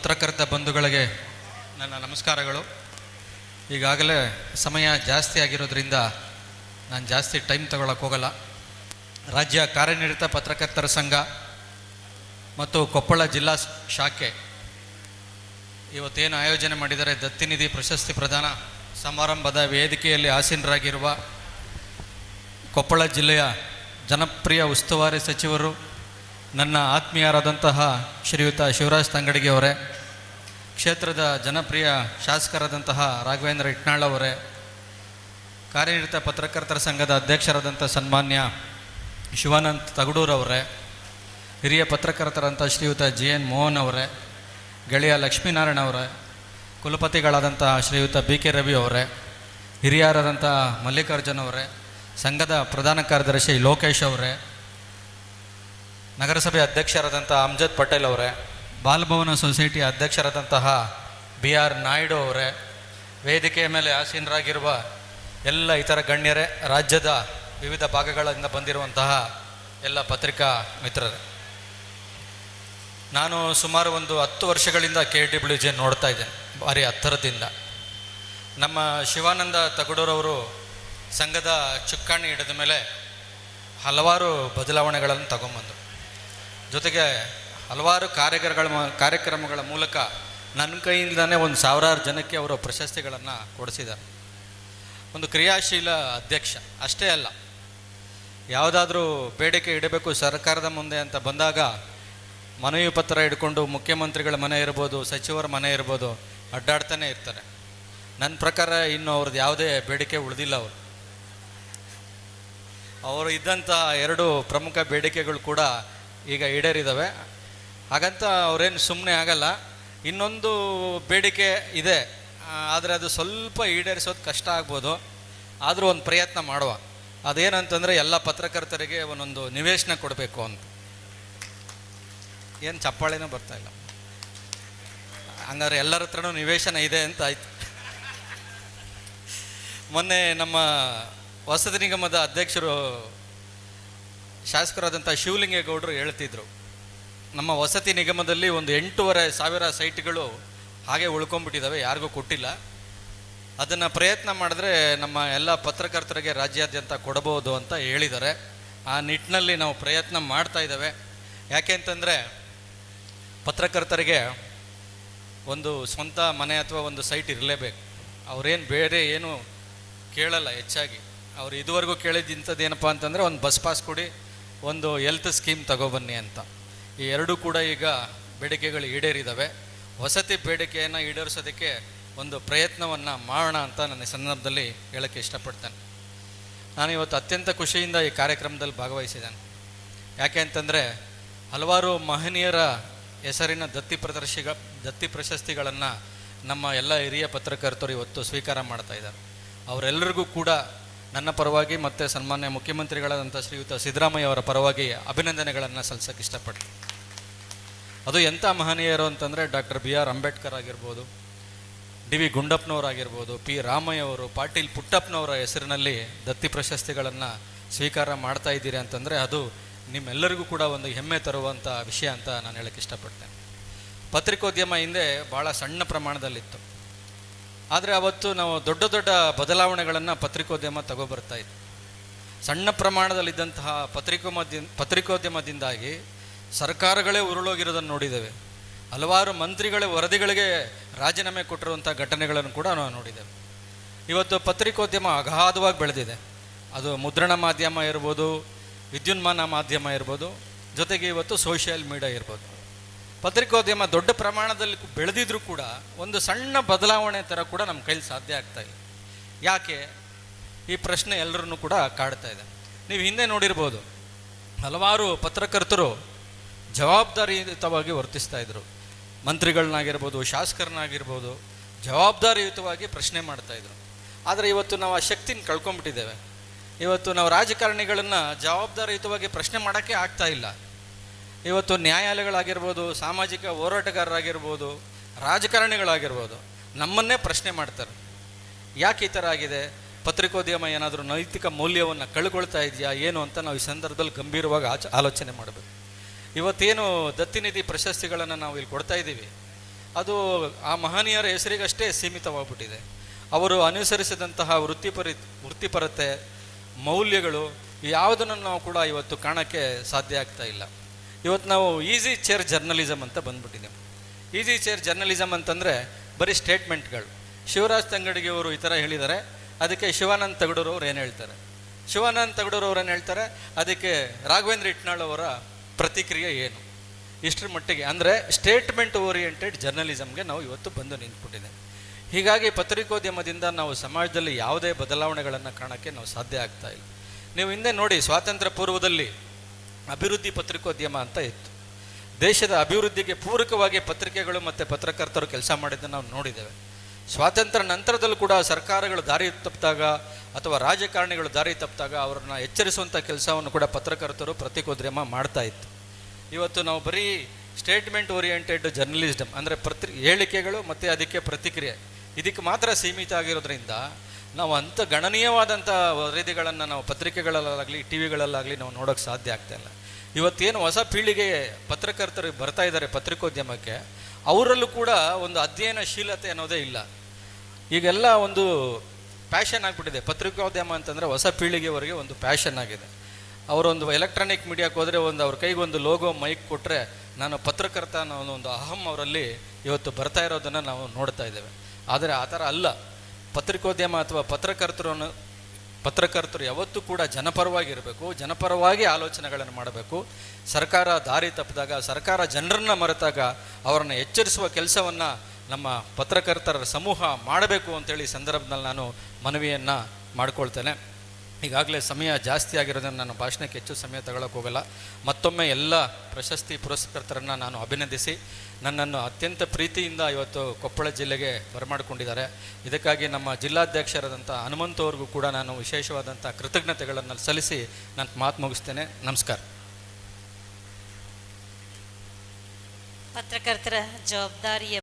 ಪತ್ರಕರ್ತ ಬಂಧುಗಳಿಗೆ ನನ್ನ ನಮಸ್ಕಾರಗಳು. ಈಗಾಗಲೇ ಸಮಯ ಜಾಸ್ತಿ ಆಗಿರೋದ್ರಿಂದ ನಾನು ಜಾಸ್ತಿ ಟೈಮ್ ತಗೊಳಕ್ಕೆ ಹೋಗಲ್ಲ. ರಾಜ್ಯ ಕಾರ್ಯನಿರತ ಪತ್ರಕರ್ತರ ಸಂಘ ಮತ್ತು ಕೊಪ್ಪಳ ಜಿಲ್ಲಾ ಶಾಖೆ ಇವತ್ತೇನು ಆಯೋಜನೆ ಮಾಡಿದರೆ ದತ್ತಿನಿಧಿ ಪ್ರಶಸ್ತಿ ಪ್ರದಾನ ಸಮಾರಂಭದ ವೇದಿಕೆಯಲ್ಲಿ ಆಸೀನರಾಗಿರುವ ಕೊಪ್ಪಳ ಜಿಲ್ಲೆಯ ಜನಪ್ರಿಯ ಉಸ್ತುವಾರಿ ಸಚಿವರು ನನ್ನ ಆತ್ಮೀಯರಾದಂತಹ ಶ್ರೀಯುತ ಶಿವರಾಜ್ ತಂಗಡಿಗೆ ಅವರೇ, ಕ್ಷೇತ್ರದ ಜನಪ್ರಿಯ ಶಾಸಕರಾದಂತಹ ರಾಘವೇಂದ್ರ ಇಟ್ನಾಳ್ ಅವರೇ, ಕಾರ್ಯನಿರತ ಪತ್ರಕರ್ತರ ಸಂಘದ ಅಧ್ಯಕ್ಷರಾದಂಥ ಸನ್ಮಾನ್ಯ ಶಿವಾನಂದ್ ತಗಡೂರವರೇ ಹಿರಿಯ ಪತ್ರಕರ್ತರಂಥ ಶ್ರೀಯುತ ಜಿ ಎನ್ ಮೋಹನ್ ಅವರೇ, ಗೆಳೆಯ ಲಕ್ಷ್ಮೀನಾರಾಯಣ ಅವರೇ ಕುಲಪತಿಗಳಾದಂಥ ಶ್ರೀಯುತ ಬಿ ಕೆ ರವಿ ಅವರೇ ಹಿರಿಯರಾದಂಥ ಮಲ್ಲಿಕಾರ್ಜುನ್ ಅವರೇ, ಸಂಘದ ಪ್ರಧಾನ ಕಾರ್ಯದರ್ಶಿ ಲೋಕೇಶ್ ಅವರೇ ನಗರಸಭೆ ಅಧ್ಯಕ್ಷರಾದಂಥ ಅಮ್ಜದ್ ಪಟೇಲ್ ಅವರೇ, ಬಾಲಭವನ ಸೊಸೈಟಿ ಅಧ್ಯಕ್ಷರಾದಂತಹ ಬಿ ಆರ್ ನಾಯ್ಡು ಅವರೇ, ವೇದಿಕೆಯ ಮೇಲೆ ಆಸೀನರಾಗಿರುವ ಎಲ್ಲ ಇತರ ಗಣ್ಯರೇ, ರಾಜ್ಯದ ವಿವಿಧ ಭಾಗಗಳಿಂದ ಬಂದಿರುವಂತಹ ಎಲ್ಲ ಪತ್ರಿಕಾ ಮಿತ್ರರೇ. ನಾನು ಸುಮಾರು ಒಂದು ಹತ್ತು ವರ್ಷಗಳಿಂದ ಕೆ ಡಬ್ಲ್ಯೂ ಜೆ ನೋಡ್ತಾ ಇದ್ದೇನೆ, ಭಾರಿ ಹತ್ತಿರದಿಂದ. ನಮ್ಮ ಶಿವಾನಂದ ತಗಡೂರವರು ಸಂಘದ ಚುಕ್ಕಾಣಿ ಹಿಡಿದ ಮೇಲೆ ಹಲವಾರು ಬದಲಾವಣೆಗಳನ್ನು ತಗೊಂಬಂದರು. ಜೊತೆಗೆ ಹಲವಾರು ಕಾರ್ಯಕ್ರಮಗಳ ಕಾರ್ಯಕ್ರಮಗಳ ಮೂಲಕ ನನ್ನ ಕೈಯಿಂದಲೇ ಒಂದು ಸಾವಿರಾರು ಜನಕ್ಕೆ ಅವರು ಪ್ರಶಸ್ತಿಗಳನ್ನು ಕೊಡಿಸಿದ್ದಾರೆ. ಒಂದು ಕ್ರಿಯಾಶೀಲ ಅಧ್ಯಕ್ಷ, ಅಷ್ಟೇ ಅಲ್ಲ. ಯಾವುದಾದ್ರೂ ಬೇಡಿಕೆ ಇಡಬೇಕು ಸರ್ಕಾರದ ಮುಂದೆ ಅಂತ ಬಂದಾಗ ಮನವಿ ಪತ್ರ ಇಟ್ಕೊಂಡು ಮುಖ್ಯಮಂತ್ರಿಗಳ ಮನೆ ಇರ್ಬೋದು, ಸಚಿವರ ಮನೆ ಇರ್ಬೋದು, ಅಡ್ಡಾಡ್ತಾನೆ ಇರ್ತಾರೆ. ನನ್ನ ಪ್ರಕಾರ ಇನ್ನು ಅವ್ರದ್ದು ಯಾವುದೇ ಬೇಡಿಕೆ ಉಳಿದಿಲ್ಲ ಅವರು. ಅವರು ಇದ್ದಂಥ ಎರಡು ಪ್ರಮುಖ ಬೇಡಿಕೆಗಳು ಕೂಡ ಈಗ ಈಡೇರಿದ್ದಾವೆ ಹಾಗಂತ ಅವ್ರೇನು ಸುಮ್ಮನೆ ಆಗಲ್ಲ. ಇನ್ನೊಂದು ಬೇಡಿಕೆ ಇದೆ. ಆದರೆ ಅದು ಸ್ವಲ್ಪ ಈಡೇರಿಸೋದು ಕಷ್ಟ ಆಗ್ಬೋದು. ಆದರೂ ಒಂದು ಪ್ರಯತ್ನ ಮಾಡುವ. ಅದೇನಂತಂದರೆ ಎಲ್ಲ ಪತ್ರಕರ್ತರಿಗೆ ಒಂದೊಂದು ನಿವೇಶನ ಕೊಡಬೇಕು ಅಂತ. ಏನು ಚಪ್ಪಾಳೆನೂ ಬರ್ತಾ ಇಲ್ಲ. ಹಂಗಾದ್ರೆ ಎಲ್ಲರ ಹತ್ರನೂ ನಿವೇಶನ ಇದೆ ಅಂತ ಆಯ್ತು. ಮೊನ್ನೆ ನಮ್ಮ ವಸತಿ ನಿಗಮದ ಅಧ್ಯಕ್ಷರು ಶಾಸಕರಾದಂಥ ಶಿವಲಿಂಗೇಗೌಡರು ಹೇಳ್ತಿದ್ರು, ನಮ್ಮ ವಸತಿ ನಿಗಮದಲ್ಲಿ ಒಂದು ಎಂಟೂವರೆ ಸಾವಿರ ಸೈಟ್ಗಳು ಹಾಗೆ ಉಳ್ಕೊಂಡ್ಬಿಟ್ಟಿದ್ದಾವೆ, ಯಾರಿಗೂ ಕೊಟ್ಟಿಲ್ಲ. ಅದನ್ನು ಪ್ರಯತ್ನ ಮಾಡಿದ್ರೆ ನಮ್ಮ ಎಲ್ಲ ಪತ್ರಕರ್ತರಿಗೆ ರಾಜ್ಯಾದ್ಯಂತ ಕೊಡಬಹುದು ಅಂತ ಹೇಳಿದ್ದಾರೆ. ಆ ನಿಟ್ಟಿನಲ್ಲಿ ನಾವು ಪ್ರಯತ್ನ ಮಾಡ್ತಾ ಇದ್ದಾವೆ. ಯಾಕೆ ಅಂತಂದರೆ, ಪತ್ರಕರ್ತರಿಗೆ ಒಂದು ಸ್ವಂತ ಮನೆ ಅಥವಾ ಒಂದು ಸೈಟ್ ಇರಲೇಬೇಕು. ಅವ್ರೇನು ಬೇರೆ ಏನು ಕೇಳಲ್ಲ ಹೆಚ್ಚಾಗಿ. ಅವ್ರು ಇದುವರೆಗೂ ಕೇಳಿದ್ದಂಥದ್ದು ಏನಪ್ಪ ಅಂತಂದರೆ, ಒಂದು ಬಸ್ ಪಾಸ್ ಕೊಡಿ ಒಂದು ಹೆಲ್ತ್ ಸ್ಕೀಮ್ ತಗೊಬನ್ನಿ ಅಂತ. ಈ ಎರಡೂ ಕೂಡ ಈಗ ಬೇಡಿಕೆಗಳು ಈಡೇರಿದ್ದಾವೆ ವಸತಿ ಬೇಡಿಕೆಯನ್ನು ಈಡೇರಿಸೋದಕ್ಕೆ ಒಂದು ಪ್ರಯತ್ನವನ್ನು ಮಾಡೋಣ ಅಂತ ನನ್ನ ಸಂದರ್ಭದಲ್ಲಿ ಹೇಳೋಕ್ಕೆ ಇಷ್ಟಪಡ್ತೇನೆ. ನಾನು ಇವತ್ತು ಅತ್ಯಂತ ಖುಷಿಯಿಂದ ಈ ಕಾರ್ಯಕ್ರಮದಲ್ಲಿ ಭಾಗವಹಿಸಿದ್ದೇನೆ. ಯಾಕೆ ಅಂತಂದರೆ ಹಲವಾರು ಮಹನೀಯರ ಹೆಸರಿನ ದತ್ತಿ ಪ್ರದರ್ಶಿಗ, ದತ್ತಿ ಪ್ರಶಸ್ತಿಗಳನ್ನು ನಮ್ಮ ಎಲ್ಲ ಹಿರಿಯ ಪತ್ರಕರ್ತರು ಇವತ್ತು ಸ್ವೀಕಾರ ಮಾಡ್ತಾ ಇದ್ದಾರೆ. ಅವರೆಲ್ಲರಿಗೂ ಕೂಡ ನನ್ನ ಪರವಾಗಿ ಮತ್ತು ಸನ್ಮಾನ್ಯ ಮುಖ್ಯಮಂತ್ರಿಗಳಾದಂಥ ಶ್ರೀಯುತ ಸಿದ್ದರಾಮಯ್ಯ ಅವರ ಪರವಾಗಿ ಅಭಿನಂದನೆಗಳನ್ನು ಸಲ್ಲಿಸೋಕೆ ಇಷ್ಟಪಡ್ತೀನಿ. ಅದು ಎಂಥ ಮಹನೀಯರು ಅಂತಂದರೆ ಡಾಕ್ಟರ್ ಬಿ ಆರ್ ಅಂಬೇಡ್ಕರ್ ಆಗಿರ್ಬೋದು, ಡಿ ವಿ ಗುಂಡಪ್ಪನವರಾಗಿರ್ಬೋದು ಪಿ ರಾಮಯ್ಯ ಅವರು, ಪಾಟೀಲ್ ಪುಟ್ಟಪ್ಪನವರ ಹೆಸರಿನಲ್ಲಿ ದತ್ತಿ ಪ್ರಶಸ್ತಿಗಳನ್ನು ಸ್ವೀಕಾರ ಮಾಡ್ತಾ ಇದ್ದೀರಿ ಅಂತಂದರೆ ಅದು ನಿಮ್ಮೆಲ್ಲರಿಗೂ ಕೂಡ ಒಂದು ಹೆಮ್ಮೆ ತರುವಂಥ ವಿಷಯ ಅಂತ ನಾನು ಹೇಳಕ್ಕೆ ಇಷ್ಟಪಡ್ತೇನೆ. ಪತ್ರಿಕೋದ್ಯಮ ಹಿಂದೆ ಭಾಳ ಸಣ್ಣ ಪ್ರಮಾಣದಲ್ಲಿತ್ತು. ಆದರೆ ಅವತ್ತು ನಾವು ದೊಡ್ಡ ದೊಡ್ಡ ಬದಲಾವಣೆಗಳನ್ನು ಪತ್ರಿಕೋದ್ಯಮ ತಗೊಬರ್ತಾ ಇತ್ತು ಸಣ್ಣ ಪ್ರಮಾಣದಲ್ಲಿದ್ದಂತಹ ಪತ್ರಿಕೋಮದ್ಯ ಪತ್ರಿಕೋದ್ಯಮದಿಂದಾಗಿ ಸರ್ಕಾರಗಳೇ ಉರುಳೋಗಿರೋದನ್ನು ನೋಡಿದ್ದೇವೆ. ಹಲವಾರು ಮಂತ್ರಿಗಳ ವರದಿಗಳಿಗೆ ರಾಜೀನಾಮೆ ಕೊಟ್ಟಿರುವಂಥ ಘಟನೆಗಳನ್ನು ಕೂಡ ನಾವು ನೋಡಿದ್ದೇವೆ. ಇವತ್ತು ಪತ್ರಿಕೋದ್ಯಮ ಅಗಾಧವಾಗಿ ಬೆಳೆದಿದೆ. ಅದು ಮುದ್ರಣ ಮಾಧ್ಯಮ ಇರ್ಬೋದು, ವಿದ್ಯುನ್ಮಾನ ಮಾಧ್ಯಮ ಇರ್ಬೋದು, ಜೊತೆಗೆ ಇವತ್ತು ಸೋಷಿಯಲ್ ಮೀಡಿಯಾ ಇರ್ಬೋದು. ಪತ್ರಿಕೋದ್ಯಮ ದೊಡ್ಡ ಪ್ರಮಾಣದಲ್ಲಿ ಬೆಳೆದಿದ್ರೂ ಕೂಡ ಒಂದು ಸಣ್ಣ ಬದಲಾವಣೆ ಥರ ಕೂಡ ನಮ್ಮ ಕೈಲಿ ಸಾಧ್ಯ ಆಗ್ತಾ ಇಲ್ಲ ಯಾಕೆ? ಈ ಪ್ರಶ್ನೆ ಎಲ್ಲರನ್ನೂ ಕೂಡ ಕಾಡ್ತಾ ಇದೆ. ನೀವು ಹಿಂದೆ ನೋಡಿರ್ಬೋದು, ಹಲವಾರು ಪತ್ರಕರ್ತರು ಜವಾಬ್ದಾರಿಯುತವಾಗಿ ವರ್ತಿಸ್ತಾ ಇದ್ರು. ಮಂತ್ರಿಗಳನ್ನಾಗಿರ್ಬೋದು, ಶಾಸಕರನ್ನಾಗಿರ್ಬೋದು, ಜವಾಬ್ದಾರಿಯುತವಾಗಿ ಪ್ರಶ್ನೆ ಮಾಡ್ತಾ ಇದ್ರು. ಆದರೆ ಇವತ್ತು ನಾವು ಆ ಶಕ್ತಿನ ಕಳ್ಕೊಂಬಿಟ್ಟಿದ್ದೇವೆ. ಇವತ್ತು ನಾವು ರಾಜಕಾರಣಿಗಳನ್ನು ಜವಾಬ್ದಾರಿಯುತವಾಗಿ ಪ್ರಶ್ನೆ ಮಾಡೋಕ್ಕೆ ಆಗ್ತಾ ಇಲ್ಲ. ಇವತ್ತು ನ್ಯಾಯಾಲಯಗಳಾಗಿರ್ಬೋದು, ಸಾಮಾಜಿಕ ಹೋರಾಟಗಾರರಾಗಿರ್ಬೋದು, ರಾಜಕಾರಣಿಗಳಾಗಿರ್ಬೋದು, ನಮ್ಮನ್ನೇ ಪ್ರಶ್ನೆ ಮಾಡ್ತಾರೆ. ಯಾಕೆ ಈ ಥರ ಆಗಿದೆ? ಪತ್ರಿಕೋದ್ಯಮ ಏನಾದರೂ ನೈತಿಕ ಮೌಲ್ಯವನ್ನು ಕಳ್ಕೊಳ್ತಾ ಇದೆಯಾ, ಏನು ಅಂತ ನಾವು ಈ ಸಂದರ್ಭದಲ್ಲಿ ಗಂಭೀರವಾಗಿ ಆಚ, ಆಲೋಚನೆ ಮಾಡಬೇಕು. ಇವತ್ತೇನು ದತ್ತಿನಿಧಿ ಪ್ರಶಸ್ತಿಗಳನ್ನು ನಾವು ಇಲ್ಲಿ ಕೊಡ್ತಾ ಇದ್ದೀವಿ. ಅದು ಆ ಮಹನೀಯರ ಹೆಸರಿಗಷ್ಟೇ ಸೀಮಿತವಾಗ್ಬಿಟ್ಟಿದೆ. ಅವರು ಅನುಸರಿಸಿದಂತಹ ವೃತ್ತಿಪರಿ, ವೃತ್ತಿಪರತೆ, ಮೌಲ್ಯಗಳು ಯಾವುದನ್ನು ನಾವು ಕೂಡ ಇವತ್ತು ಕಾಣೋಕ್ಕೆ ಸಾಧ್ಯ ಆಗ್ತಾ ಇಲ್ಲ. ಇವತ್ತು ನಾವು ಈಸಿ ಚೇರ್ ಜರ್ನಲಿಸಮ್ ಅಂತ ಬಂದ್ಬಿಟ್ಟಿದ್ದೀವಿ ಈಸಿ ಚೇರ್ ಜರ್ನಲಿಸಮ್ ಅಂತಂದರೆ ಬರೀ ಸ್ಟೇಟ್ಮೆಂಟ್ಗಳು. ಶಿವರಾಜ್ ತಂಗಡಿಗೆಯವರು ಈ ಥರ ಹೇಳಿದ್ದಾರೆ. ಅದಕ್ಕೆ ಶಿವಾನಂದ್ ತಗಡೂರು ಅವ್ರು ಏನು ಹೇಳ್ತಾರೆ? ಶಿವಾನಂದ್ ತಗಡೂರು ಅವ್ರು ಏನು ಹೇಳ್ತಾರೆ? ಅದಕ್ಕೆ ರಾಘವೇಂದ್ರ ಇಟ್ನಾಳ್ ಅವರ ಪ್ರತಿಕ್ರಿಯೆ ಏನು? ಇಷ್ಟರ ಮಟ್ಟಿಗೆ. ಅಂದರೆ ಸ್ಟೇಟ್ಮೆಂಟ್ ಓರಿಯೆಂಟೆಡ್ ಜರ್ನಲಿಸಮ್ಗೆ ನಾವು ಇವತ್ತು ಬಂದು ನಿಂತ್ಬಿಟ್ಟಿದೆ. ಹೀಗಾಗಿ ಪತ್ರಿಕೋದ್ಯಮದಿಂದ ನಾವು ಸಮಾಜದಲ್ಲಿ ಯಾವುದೇ ಬದಲಾವಣೆಗಳನ್ನು ಕಾಣೋಕ್ಕೆ ನಾವು ಸಾಧ್ಯ ಆಗ್ತಾ ಇಲ್ಲ. ನೀವು ಹಿಂದೆ ನೋಡಿ ಸ್ವಾತಂತ್ರ್ಯ ಪೂರ್ವದಲ್ಲಿ ಅಭಿವೃದ್ಧಿ ಪತ್ರಿಕೋದ್ಯಮ ಅಂತ ಇತ್ತು. ದೇಶದ ಅಭಿವೃದ್ಧಿಗೆ ಪೂರಕವಾಗಿ ಪತ್ರಿಕೆಗಳು ಮತ್ತು ಪತ್ರಕರ್ತರು ಕೆಲಸ ಮಾಡಿದ್ದನ್ನು ನಾವು ನೋಡಿದ್ದೇವೆ. ಸ್ವಾತಂತ್ರ್ಯ ನಂತರದಲ್ಲೂ ಕೂಡ ಸರ್ಕಾರಗಳು ದಾರಿ ತಪ್ಪಿದಾಗ ಅಥವಾ ರಾಜಕಾರಣಿಗಳು ದಾರಿ ತಪ್ಪಿದಾಗ ಅವರನ್ನು ಎಚ್ಚರಿಸುವಂಥ ಕೆಲಸವನ್ನು ಕೂಡ ಪತ್ರಕರ್ತರು ಪ್ರತಿಕೋದ್ಯಮ ಮಾಡ್ತಾ ಇತ್ತು. ಇವತ್ತು ನಾವು ಬರೀ ಸ್ಟೇಟ್ಮೆಂಟ್ ಓರಿಯೆಂಟೆಡ್ ಜರ್ನಲಿಸಮ್ ಅಂದರೆ ಪ್ರತಿ ಹೇಳಿಕೆಗಳು ಮತ್ತು ಅದಕ್ಕೆ ಪ್ರತಿಕ್ರಿಯೆ. ಇದಕ್ಕೆ ಮಾತ್ರ ಸೀಮಿತ ಆಗಿರೋದ್ರಿಂದ ನಾವು ಅಂಥ ಗಣನೀಯವಾದಂಥ ವರದಿಗಳನ್ನು ನಾವು ಪತ್ರಿಕೆಗಳಲ್ಲಾಗಲಿ ಟಿ ವಿಗಳಲ್ಲಾಗಲಿ ನಾವು ನೋಡೋಕ್ಕೆ ಸಾಧ್ಯ ಆಗ್ತಾ ಇಲ್ಲ. ಇವತ್ತೇನು ಹೊಸ ಪೀಳಿಗೆ ಪತ್ರಕರ್ತರು ಬರ್ತಾ ಇದ್ದಾರೆ ಪತ್ರಿಕೋದ್ಯಮಕ್ಕೆ, ಅವರಲ್ಲೂ ಕೂಡ ಒಂದು ಅಧ್ಯಯನಶೀಲತೆ ಅನ್ನೋದೇ ಇಲ್ಲ. ಈಗೆಲ್ಲ ಒಂದು ಪ್ಯಾಷನ್ ಆಗಿಬಿಟ್ಟಿದೆ. ಪತ್ರಿಕೋದ್ಯಮ ಅಂತಂದರೆ ಹೊಸ ಪೀಳಿಗೆವರೆಗೆ ಒಂದು ಪ್ಯಾಷನ್ ಆಗಿದೆ. ಅವರೊಂದು ಎಲೆಕ್ಟ್ರಾನಿಕ್ ಮೀಡಿಯಾಕ್ಕೆ ಹೋದರೆ ಒಂದು ಅವ್ರ ಕೈಗೆ ಒಂದು ಲೋಗೋ, ಮೈಕ್ ಕೊಟ್ಟರೆ ನಾನು ಪತ್ರಕರ್ತ ಅನ್ನೋ ಒಂದು ಅಹಂ ಅವರಲ್ಲಿ ಇವತ್ತು ಬರ್ತಾ ಇರೋದನ್ನು ನಾವು ನೋಡ್ತಾ ಇದ್ದೇವೆ. ಆದರೆ ಆ ಥರ ಅಲ್ಲ. ಪತ್ರಿಕೋದ್ಯಮ ಅಥವಾ ಪತ್ರಕರ್ತರನ್ನು ಪತ್ರಕರ್ತರು ಯಾವತ್ತೂ ಕೂಡ ಜನಪರವಾಗಿರಬೇಕು, ಜನಪರವಾಗಿ ಆಲೋಚನೆಗಳನ್ನು ಮಾಡಬೇಕು. ಸರ್ಕಾರ ದಾರಿ ತಪ್ಪಿದಾಗ, ಸರ್ಕಾರ ಜನರನ್ನು ಮರೆತಾಗ ಅವರನ್ನು ಎಚ್ಚರಿಸುವ ಕೆಲಸವನ್ನು ನಮ್ಮ ಪತ್ರಕರ್ತರ ಸಮೂಹ ಮಾಡಬೇಕು ಅಂತೇಳಿ ಸಂದರ್ಭದಲ್ಲಿ ನಾನು ಮನವಿಯನ್ನು ಮಾಡ್ಕೊಳ್ತೇನೆ. ಈಗಾಗಲೇ ಸಮಯ ಜಾಸ್ತಿ ಆಗಿರೋದನ್ನು ನಾನು ಭಾಷಣಕ್ಕೆ ಹೆಚ್ಚು ಸಮಯ ತಗೊಳ್ಳೋಕೆ ಹೋಗಲ್ಲ. ಮತ್ತೊಮ್ಮೆ ಎಲ್ಲ ಪ್ರಶಸ್ತಿ ಪುರಸ್ಕೃತರನ್ನು ನಾನು ಅಭಿನಂದಿಸಿ, ನನ್ನನ್ನು ಅತ್ಯಂತ ಪ್ರೀತಿಯಿಂದ ಇವತ್ತು ಕೊಪ್ಪಳ ಜಿಲ್ಲೆಗೆ ಬರಮಾಡಿಕೊಂಡಿದ್ದಾರೆ. ಇದಕ್ಕಾಗಿ ನಮ್ಮ ಜಿಲ್ಲಾಧ್ಯಕ್ಷರಾದಂಥ ಹನುಮಂತ ಅವ್ರಿಗೂ ಕೂಡ ನಾನು ವಿಶೇಷವಾದಂಥ ಕೃತಜ್ಞತೆಗಳನ್ನು ಸಲ್ಲಿಸಿ ನಾನು ಮಾತು ಮುಗಿಸ್ತೇನೆ. ನಮಸ್ಕಾರ. ಪತ್ರಕರ್ತರ ಜವಾಬ್ದಾರಿಯ